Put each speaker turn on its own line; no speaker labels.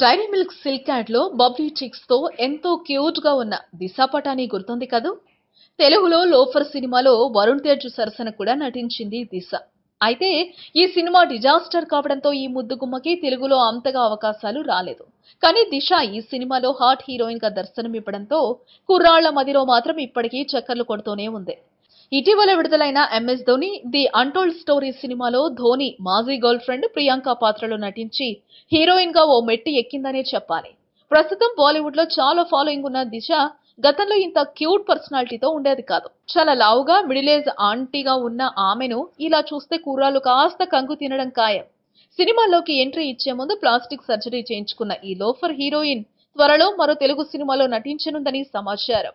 Dairy milk silk యాడ్లో బబ్లీ చిక్స్తో ఎంతో క్యూట్గా ఉన్న దిశా పటాని గుర్తుంది కదూ? తెలుగులో లోఫర్ సినిమాలో వరుణ్ తేజ్ సరసన కూడా నటించింది దిశ. అయితే ఈ సినిమా డిజాస్టర్ కావడంతో ఈ ముద్దుగుమ్మకి తెలుగులో అంతగా అవకాశాలు రాలేదు. కానీ దిశ ఈ సినిమాలో హాట్ హీరోయిన్గా దర్శనమివ్వడంతో కుర్రాళ్ళ మదిలో మాత్రం ఇప్పటికీ చక్కర్లు కొడుతూనే ఉంది. ఇటీవల విడుదలైన MS Dhoni the untold story సినిమాలో ధోని మాజీ గర్ల్ ఫ్రెండ్ ప్రియాంక పాత్రలో నటించి హీరోయిన్గా ఓ మెట్టి ఎక్కిందనే చెప్పాలి. ప్రస్తుతం బాలీవుడ్లో చాలా ఫాలోయింగ్ ఉన్న దిశ గతంలో ఇంత క్యూట్ పర్సనాలిటీతో ఉండేది కాదు. చాలా లావుగా మిడిల్ ఏజ్ ఆంటీగా ఉన్న ఆమెను ఇలా చూస్తే కూరలు కాస్త కంగు తినడం ఖాయం. సినిమాల్లోకి ఎంట్రీ ఇచ్చే ముందు ప్లాస్టిక్ సర్జరీ చేయించుకున్న ఈ లోఫర్ హీరోయిన్ త్వరలో మరో తెలుగు సినిమాలో నటించనుందని సమాచారం.